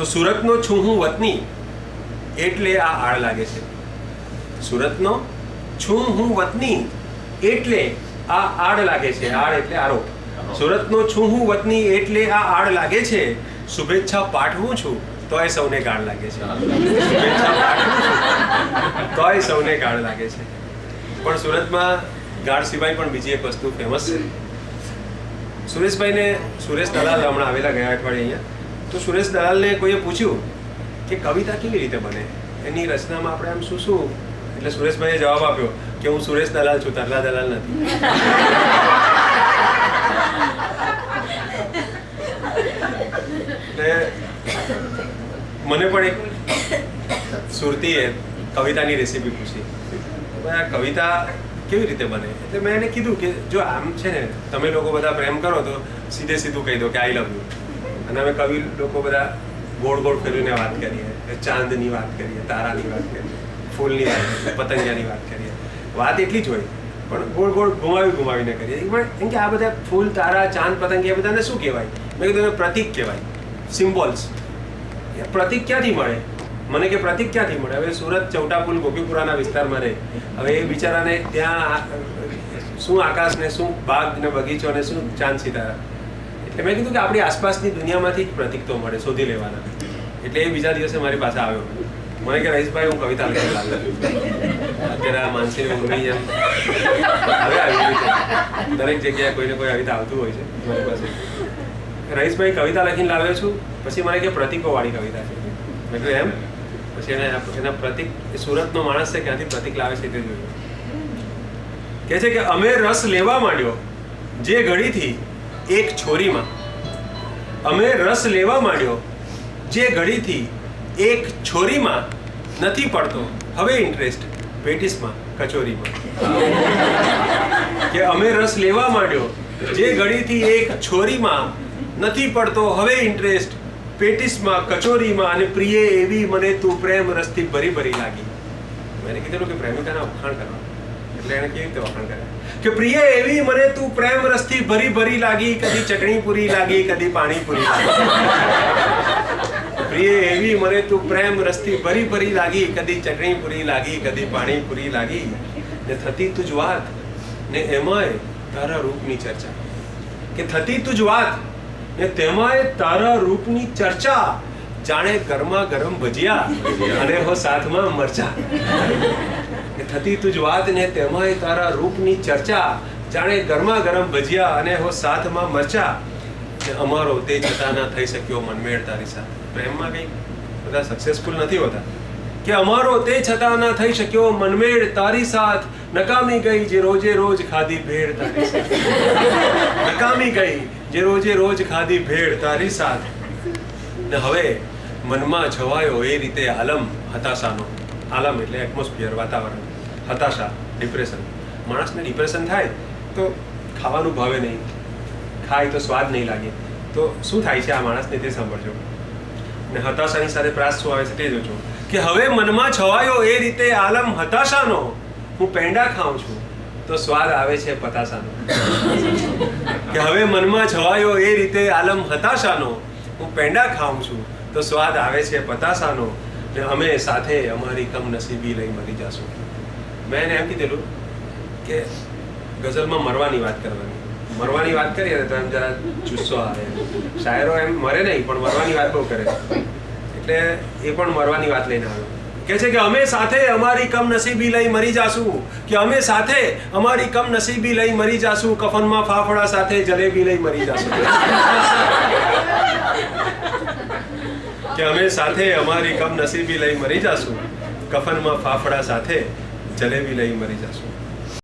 તો સુરતનો છું હું વતની એટલે આ આળ લાગે છે. સુરતનો છું હું વતની એટલે આ આડ લાગે છે. આડ એટલે આરોપ સુરતનો છું હું વતની એટલે આ આડ લાગે છે. શુભેચ્છા પાઠવું છું તોય સૌને ગાળ લાગે છે. શુભેચ્છા પાઠવું છું તોય સૌને ગાળ લાગે છે. પણ સુરતમાં ગાળ સિવાય પણ બીજી એક વસ્તુ ફેમસ છે. સુરેશભાઈને સુરેશ દલાલ હમણાં આવેલા ગયા અઠવાડિયે અહીંયા. તો સુરેશ દલાલને કોઈએ પૂછ્યું કે કવિતા કેવી રીતે બને? એની રચનામાં આપણે આમ શું શું? એટલે સુરેશભાઈએ જવાબ આપ્યો કે હું સુરેશ દલાલ છું, તરલા દલાલ નથી. મને પણ એક સુરતીએ કવિતાની રેસીપી પૂછી. આ કવિતા કેવી રીતે બને? એટલે મેં એને કીધું કે જો આમ છે ને, તમે લોકો બધા પ્રેમ કરો તો સીધે સીધું કહી દો કે આઈ લવ યુ અને અમે કવિ લોકો બધા ગોળ ગોળ ફેરવીને વાત કરીએ, ચાંદની વાત કરીએ, તારાની વાત કરીએ, ફૂલની વાત કરીએ, પતંગિયાની વાત કરીએ. વાત એટલી જ હોય, પણ ગોળ ગોળ ગુમાવી ગુમાવીને કરીએ. પણ કેમ કે આ બધા ફૂલ, તારા, ચાંદ પતંગિયા બધાને શું કહેવાય? મેં કીધું એને પ્રતિક કહેવાય. સિમ્બોલ્સ પ્રતિક ક્યાંથી મળે? મને કે પ્રતિક ક્યાંથી મળે? હવે સુરત ચૌટાપુલ ગોપીપુરાના વિસ્તારમાં રહે. હવે એ બિચારાને ત્યાં શું આકાશને શું બાગ ને બગીચો ને શું? ચાંદ સિતારા. મેં કીધું કે આપણી આસપાસની દુનિયામાંથી જ પ્રતિકતો મળે, શોધી લેવાના. એટલે એ બીજા દિવસે મારી પાસે આવ્યો. મને કે, રહીશભાઈ, હું કવિતા લખી લાવ્યો અત્યારે આ માનસી ઉર્મી એમ. હવે આવી રીતે દરેક જગ્યાએ કોઈને કોઈ આવી આવતું હોય છે મારી પાસે. રહીશભાઈ, કવિતા લખીને લાવ્યો છું, પછી મને કે પ્રતિકોવાળી કવિતા છે. મેં કહ્યું એમ? પછી એને, એના પ્રતિક, એ સુરતનો માણસ છે, ક્યાંથી પ્રતિક લાવે છે તે જોયું. કે છે કે, અમે રસ લેવા માંડ્યો. જે ઘડીથી એક છોરીમાં. અમે રસ લેવા માંડ્યો, જે ઘડીથી એક છોરીમાં નથી પડતો. હવે ઇન્ટરેસ્ટ પેટીસમાં, કચોરીમાં. કે અમે રસ લેવા માંડ્યો, જે ઘડીથી એક છોરીમાં નથી પડતો. હવે ઇન્ટરેસ્ટ પેટીસમાં, કચોરીમાં, અને પ્રિય એવી મને તું પ્રેમ રસથી ભરી ભરી લાગી. મેં કીધેલું કે પ્રેમિકાના વખાણ કરવા. એટલે એને કેવી રીતે વખાણ કર્યા કે પ્રિય એવી મને તું પ્રેમ રસથી ભરી ભરી લાગી કદી ચટણી પૂરી લાગી કદી પાણી પૂરી પ્રિય એવી મને તું પ્રેમ રસથી ભરી ભરી લાગી કદી ચટણી પૂરી લાગી કદી પાણી પૂરી લાગી. ને થતી તુજ વાત ને એમાંય તારા રૂપની ચર્ચા. કે થતી તુજ વાત ને તેમાંય તારા રૂપની ચર્ચા. જાણે ગરમા ગરમ ભજીયા. અને હો સાથમાં મરચા. કે થતી વાત ને તેમાંય તારા રૂપની ચર્ચા, જાણે ગરમા ગરમ ભજીયા અને હો સાથમાં મરચા. ને અમારો તે છતાં ના થઈ શક્યો મનમેળ તારી સાથે. પ્રેમમાં કંઈ બધા સક્સેસફુલ નથી હોતા? કે અમારો તે છતાં ના થઈ શક્યો મનમેળ તારી સાથ. નકામી ગઈ જે રોજે રોજ ખાધી ભેળ તારી સાથ. નકામી ગઈ જે રોજે રોજ ખાધી ભેળ તારી સાથ. ને હવે મનમાં છવાયો એ રીતે આલમ હતાશાનો. આલમ એટલે એટમોસ્ફિયર વાતાવરણ, હતાશા ડિપ્રેશન માણસને ડિપ્રેશન થાય તો ખાવાનું ભાવે નહીં, ખાય તો સ્વાદ નહીં લાગે. તો શું થાય છે આ માણસને તે સાંભળજો. ને હતાશાની સાથે પ્રાસ શું આવે છે તે જોજો. કે હવે મનમાં છવાયો એ રીતે આલમ હતાશાનો. હું પેંડા ખાઉં છું, તો સ્વાદ આવે છે પતાશાનો. કે હવે મનમાં છવાયો એ રીતે આલમ હતાશાનો. હું પેંડા ખાઉં છું, તો સ્વાદ આવે છે પતાસાનો ને અમે સાથે અમારી કમનસીબી લઈ મરી જશું. મેં એને એમ કીધેલું કે ગઝલમાં મરવાની વાત કરવાની. મરવાની વાત કરીએ ને તો એમ જરા જુસ્સો આવે. શાયરો એમ મરે નહીં, પણ મરવાની વાત બહુ કરે. એટલે એ પણ મરવાની વાત લઈને આવ્યો. કે છે કે અમે સાથે અમારી કમનસીબી લઈ મરી જાશું. કે અમે સાથે અમારી કમનસીબી લઈ મરી જાશું. કફનમાં ફાફડા સાથે જલેબી લઈ મરી જાશું. કે અમે સાથે અમારી કમનસીબી લઈ મરી જાશું. કફનમાં ફાફડા સાથે જલેબી લઈ મરી જાશું.